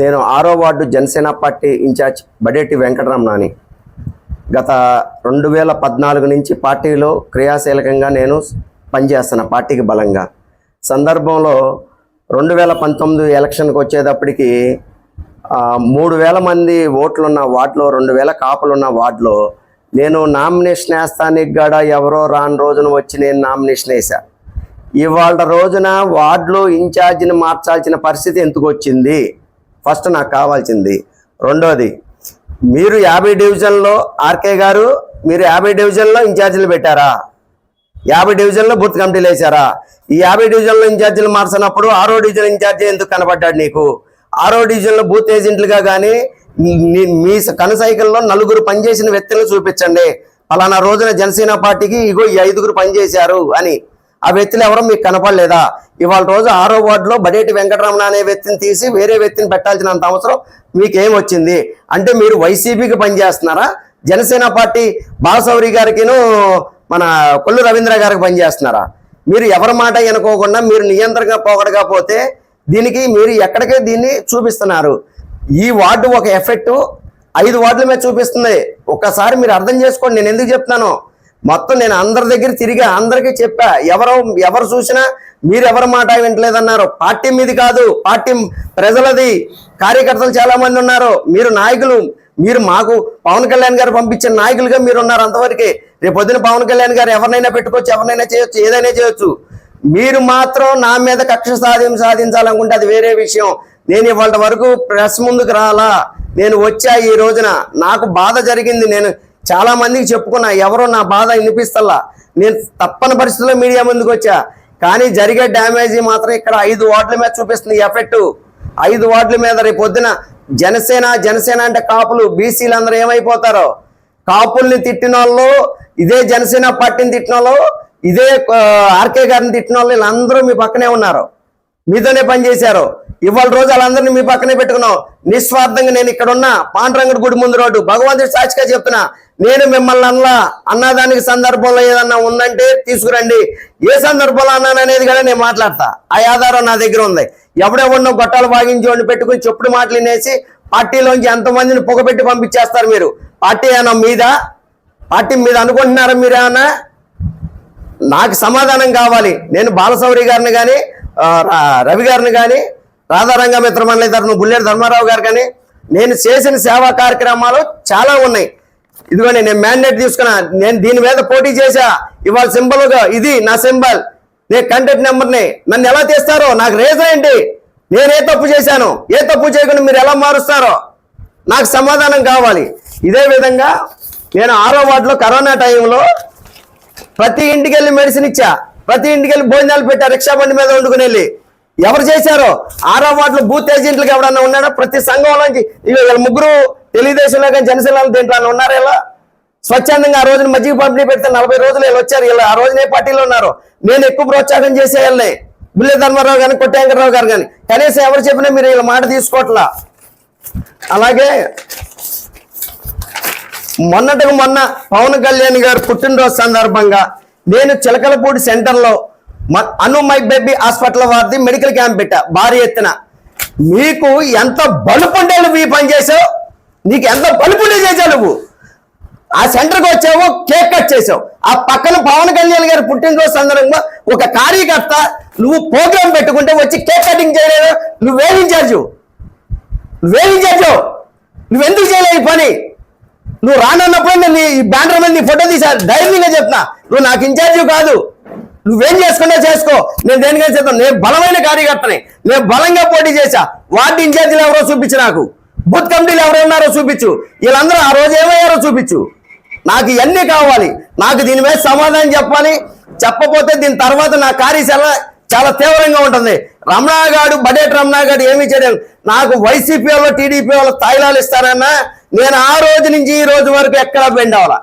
నేను ఆరో ward Janasena party incharge Badeti వెంకటరమణాని గత రెండు వేల పద్నాలుగు నుంచి పార్టీలో క్రియాశీలకంగా నేను పనిచేస్తాను పార్టీకి బలంగా. సందర్భంలో రెండు వేల పంతొమ్మిది ఎలక్షన్కి వచ్చేటప్పటికి మూడు వేల మంది ఓట్లున్న వార్డులో రెండు వేల కాపులున్న వార్డులో నేను నామినేషన్ వేస్తానికి గడ ఎవరో రాని రోజున వచ్చి నేను నామినేషన్ వేశా. ఇవాళ రోజున వార్డులో ఇన్ఛార్జిని మార్చాల్సిన పరిస్థితి ఎందుకు వచ్చింది? ఫస్ట్ నాకు కావాల్సింది. రెండోది మీరు యాభై డివిజన్లో ఆర్కే గారు మీరు యాభై డివిజన్లో ఇన్ఛార్జీలు పెట్టారా? యాభై డివిజన్లో బూత్ కమిటీలు వేశారా? ఈ యాభై డివిజన్లో ఇన్ఛార్జీలు మార్చినప్పుడు ఆరో డివిజన్ ఇన్ఛార్జీ ఎందుకు కనబడ్డాడు నీకు? ఆరో డివిజన్లో బూత్ ఏజెంట్లుగా కానీ మీ కనసైకిల్లో నలుగురు పనిచేసిన వ్యక్తులను చూపించండి. ఫలానా రోజున జనసేన పార్టీకి ఇగో ఈ ఐదుగురు పనిచేశారు అని. ఆ వ్యక్తులు ఎవరో మీకు కనపడలేదా? ఇవాళ రోజు ఆరో వార్డులో బడేటి వెంకటరమణ అనే వ్యక్తిని తీసి వేరే వ్యక్తిని పెట్టాల్సినంత అవసరం మీకేం వచ్చింది? అంటే మీరు వైసీపీకి పనిచేస్తున్నారా జనసేన పార్టీ బాలసౌరి గారికిను మన కొల్లు రవీంద్ర గారికి పనిచేస్తున్నారా మీరు ఎవరి మాట అనుకోకుండా మీరు నియంత్రణగా పోగడగా పోతే దీనికి మీరు ఎక్కడికే దీన్ని చూపిస్తున్నారు? ఈ వార్డు ఒక ఎఫెక్ట్ ఐదు వార్డుల మీద చూపిస్తుంది. ఒక్కసారి మీరు అర్థం చేసుకోండి నేను ఎందుకు చెప్తున్నాను? మొత్తం నేను అందరి దగ్గర తిరిగి అందరికీ చెప్పా ఎవరు ఎవరు చూసినా మీరు ఎవరి మాట వింటలేదన్నారు. పార్టీ మీది కాదు పార్టీ ప్రజలది. కార్యకర్తలు చాలామంది ఉన్నారు. మీరు నాయకులు మీరు మాకు పవన్ కళ్యాణ్ గారు పంపించిన నాయకులుగా మీరు ఉన్నారు అంతవరకే. రేపు పొద్దున పవన్ కళ్యాణ్ గారు ఎవరినైనా పెట్టుకోవచ్చు ఎవరినైనా చేయొచ్చు ఏదైనా చేయొచ్చు. మీరు మాత్రం నా మీద కక్ష సాధ్యం సాధించాలనుకుంటే అది వేరే విషయం. నేను ఇవాళ వరకు ప్రెస్ ముందుకు రాలా. నేను వచ్చా ఈ రోజున. నాకు బాధ జరిగింది. నేను చాలా మందికి చెప్పుకున్నా ఎవరో నా బాధ వినిపిస్తల్లా. నేను తప్పని పరిస్థితుల్లో మీడియా ముందుకు వచ్చా. కానీ జరిగే డ్యామేజ్ మాత్రం ఇక్కడ ఐదు వార్డుల మీద చూపిస్తుంది ఎఫెక్ట్. ఐదు వార్డుల మీద రేపు పొద్దున జనసేన జనసేన అంటే కాపులు బీసీలు అందరూ ఏమైపోతారో? కాపుల్ని తిట్టిన వాళ్ళు ఇదే జనసేన పార్టీని తిట్టిన వాళ్ళు ఇదే ఆర్కే గారిని తిట్టిన వాళ్ళు వీళ్ళందరూ మీ పక్కనే ఉన్నారు. మీతోనే పనిచేశారు ఇవాళ రోజు వాళ్ళందరినీ మీ పక్కనే పెట్టుకున్నాం. నిస్వార్థంగా నేను ఇక్కడ ఉన్న పాండురంగడి గుడి ముందు రోడ్డు భగవంతుడి సాక్షిగా చెప్తున్నా. నేను మిమ్మల్ని అన్నా అన్నదానికి సందర్భంలో ఏదన్నా ఉందంటే తీసుకురండి. ఏ సందర్భంలో అన్నాను అనేది కూడా నేను మాట్లాడతా. ఆ ఆధారం నా దగ్గర ఉంది. ఎవడెవడో గొట్టాలు బాగించి పెట్టుకుని చెప్పుడు మాటలు వినేసి పార్టీలోంచి ఎంతమందిని పొగబెట్టి పంపించేస్తారు మీరు? పార్టీ ఏమన్నా మీద? పార్టీ మీద అనుకుంటున్నారా మీరు నాకు సమాధానం కావాలి. నేను బాలసౌరి గారిని కానీ రవి గారిని కానీ రాధారంగ మిత్ర తరఫున బుల్లెట్ ధర్మారావు గారు కానీ నేను చేసిన సేవా కార్యక్రమాలు చాలా ఉన్నాయి. ఇదిగోండి నేను మ్యాండేట్ తీసుకున్నా. నేను దీని మీద పోటీ చేశా. ఇవాళ సింబల్గా ఇది నా సింబల్. నేను కంటెంట్ నెంబర్ని నన్ను ఎలా తీస్తారో నాకు రీజన్ ఏంటి? నేను ఏ తప్పు చేశాను? ఏ తప్పు చేయకుండా మీరు ఎలా మారుస్తారో? నాకు సమాధానం కావాలి. ఇదే విధంగా నేను ఆరో వార్డులో కరోనా టైంలో ప్రతి ఇంటికి వెళ్ళి మెడిసిన్ ఇచ్చా. ప్రతి ఇంటికి వెళ్ళి భోజనాలు పెట్టారు రిక్షా బండి మీద వండుకుని వెళ్ళి. ఎవరు చేశారో? ఆరో వాటిలో బూత్ ఏజెంట్లకు ఎవడన్నా ఉన్నాడా ప్రతి సంఘంలోంచి ఇక వీళ్ళ ముగ్గురు తెలుగుదేశంలో కానీ జనసేనలో దేంట్లో ఉన్నారు ఇలా? స్వచ్ఛందంగా ఆ రోజున మజ్జిగ పంపిణీ పెడితే నలభై రోజులు వీళ్ళు వచ్చారు. వీళ్ళు ఆ రోజున ఏ పార్టీలో ఉన్నారు. నేను ఎక్కువ ప్రోత్సాహం చేసే వాళ్ళని. బుల్లె ధర్మారావు కానీ కొట్టేంకరరావు గారు కానీ కనీసం ఎవరు చెప్పినా మీరు వీళ్ళ మాట తీసుకోవట్లా అలాగే మొన్నటికి మొన్న పవన్ కళ్యాణ్ గారు పుట్టినరోజు సందర్భంగా నేను చిలకలపూడి సెంటర్లో అను మై బేబీ హాస్పిటల్ వారిది మెడికల్ క్యాంప్ పెట్టా భారీ ఎత్తున. మీకు ఎంత బలుపుండే నువ్వు ఈ పని చేసావు? నీకు ఎంత బలుపుండే చేసావు నువ్వు? ఆ సెంటర్కి వచ్చావు కేక్ కట్ చేసావు. ఆ పక్కన పవన్ కళ్యాణ్ గారి పుట్టినరోజు సందర్భంగా ఒక కార్యకర్త నువ్వు ప్రోగ్రామ్ పెట్టుకుంటే వచ్చి కేక్ కటింగ్ చేయలేదు. నువ్వేం ఇన్ఛార్జు? నువ్వేం ఇన్ఛార్జు? నువ్వెందుకు చేయలేవు ఈ పని? నువ్వు రానన్నప్పుడు నేను నీ ఈ బ్యానర్ మీద నీ ఫోటో తీసా. ధైర్యంగా చెప్తున్నా. నువ్వు నాకు ఇన్ఛార్జి కాదు. నువ్వేం చేసుకుంటే చేసుకో. నేను దేనికైనా చేస్తాను నేను బలమైన కార్యకర్తని. నేను బలంగా పోటీ చేశా. వార్డు ఇన్ఛార్జీలు ఎవరో చూపించు నాకు. బూత్ కమిటీలు ఎవరు ఉన్నారో చూపించు. వీళ్ళందరూ ఆ రోజు ఏమయ్యారో చూపించు. నాకు ఇవన్నీ కావాలి. నాకు దీని మీద సమాధానం చెప్పాలి. చెప్పపోతే దీని తర్వాత నా కార్యశాల చాలా తీవ్రంగా ఉంటుంది. రమణాగాడు బడేట్ రమణాగాడు ఏమి చేయలేదు నాకు వైసీపీ వాళ్ళు టీడీపీ వాళ్ళు తాయిలాలు ఇస్తారన్నా నేను ఆ రోజు నుంచి ఈ రోజు వరకు ఎక్కడ బెండ్ అవ్వాలా?